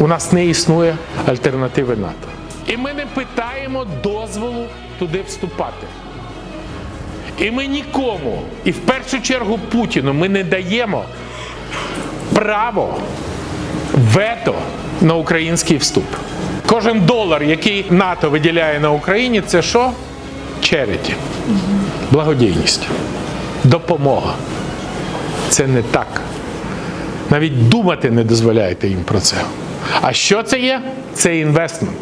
У нас не існує альтернативи НАТО. І ми не питаємо дозволу туди вступати. І ми нікому, і в першу чергу Путіну, ми не даємо право вето на український вступ. Кожен долар, який НАТО виділяє на Україні, це що? Черіті. Благодійність. Допомога. Це не так. Навіть думати не дозволяєте їм про це. А що це є? Це інвестмент.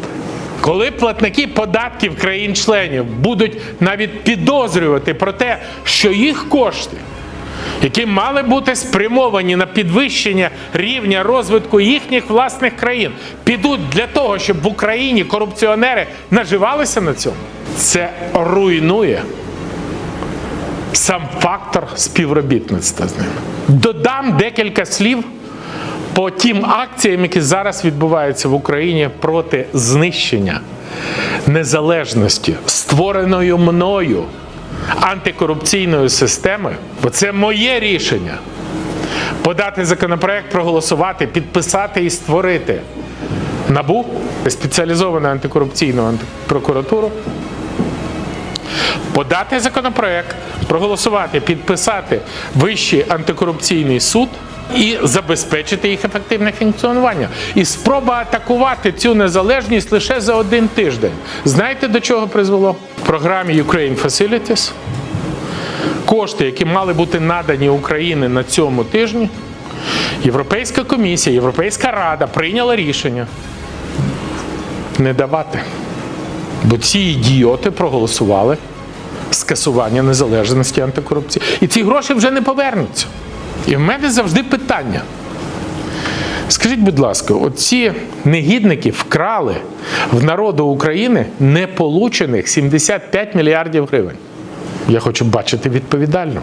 Коли платники податків країн-членів будуть навіть підозрювати про те, що їх кошти, які мали бути спрямовані на підвищення рівня розвитку їхніх власних країн, підуть для того, щоб в Україні корупціонери наживалися на цьому, це руйнує сам фактор співробітництва з ними. Додам декілька слів по тим акціям, які зараз відбуваються в Україні проти знищення незалежності, створеної мною антикорупційної системи, бо це моє рішення. Подати законопроект, проголосувати, підписати і створити набу спеціалізовану антикорупційну антипрокуратуру подати законопроект, проголосувати, підписати Вищий антикорупційний суд і забезпечити їх ефективне функціонування. І спроба атакувати цю незалежність лише за один тиждень. Знаєте, до чого призвело? В програмі Ukraine Facilities кошти, які мали бути надані Україні на цьому тижні, Європейська комісія, Європейська рада прийняла рішення не давати. Бо ці ідіоти проголосували скасування незалежності антикорупції. І ці гроші вже не повернуться. І в мене завжди питання. Скажіть, будь ласка, оці негідники вкрали в народу України неполучених 75 мільярдів гривень. Я хочу бачити відповідально.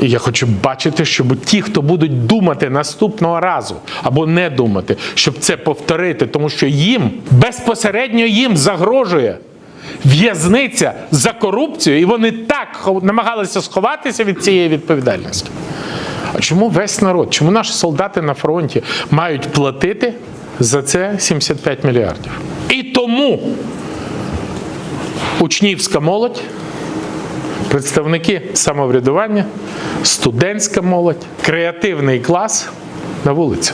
І я хочу бачити, щоб ті, хто будуть думати наступного разу або не думати, щоб це повторити, тому що їм безпосередньо їм загрожує в'язниця за корупцію, і вони так намагалися сховатися від цієї відповідальності. А чому весь народ, чому наші солдати на фронті мають платити за це 75 мільярдів? І тому учнівська молодь представники самоврядування, студентська молодь, креативний клас на вулиці.